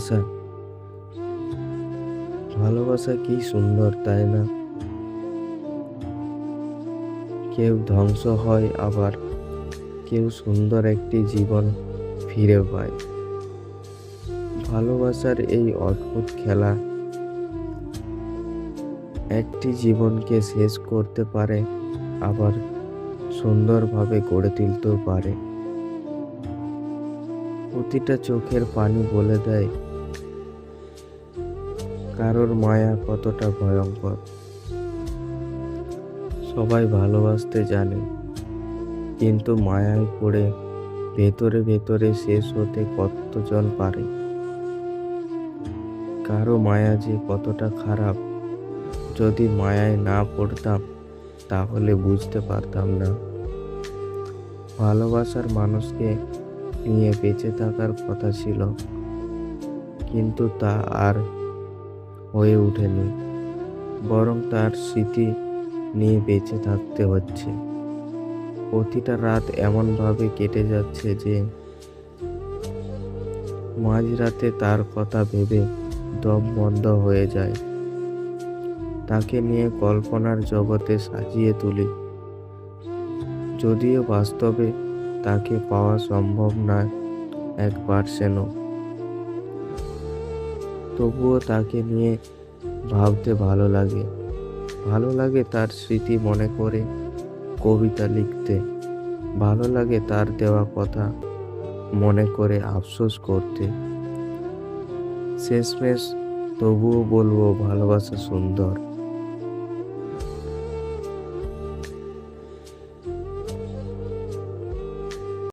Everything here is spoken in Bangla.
ভালোবাসা। ভালোবাসা কি সুন্দর, তাই না? কেউ ধ্বংস হয় আবার, কেউ সুন্দর একটি জীবন ফিরে পায়। ভালোবাসার এই অদ্ভুত খেলা, একটি জীবনকে শেষ করতে পারে, আবার সুন্দরভাবে গড়ে তুলতেও পারে। প্রতিটা চোখের পানি বলে দেয় কারোর মায়া কতটা ভয়ঙ্কর। সবাই ভালোবাসতে জানে, কিন্তু মায়ায় পড়ে ভেতরে ভেতরে শেষ হতে কতজন পারে? কারও মায়া যে কতটা খারাপ, যদি মায়ায় না পড়তাম, তাহলে বুঝতে পারতাম না। ভালোবাসার মানুষকে নিয়ে বেঁচে থাকার কথা ছিল, কিন্তু তা আর হয়ে ওঠেনি। বরং তার স্মৃতি নিয়ে বেঁচে থাকতে হচ্ছে। প্রতিটা রাত এমনভাবে কেটে যাচ্ছে যে মাঝরাতে তার কথা ভেবে দম বন্ধ হয়ে যায়। তাকে নিয়ে কল্পনার জগতে সাজিয়ে তুলি। যদিও বাস্তবে তাকে পাওয়া সম্ভব নয় এক পার্সেন্টও তবুও তাকে নিয়ে ভাবতে ভালো লাগে। ভালো লাগে তার স্মৃতি মনে করে কবিতা লিখতে। ভালো লাগে তার দেওয়া কথা মনে করে আফসোস করতে। শেষমেশ তবুও বলব, ভালোবাসা সুন্দর।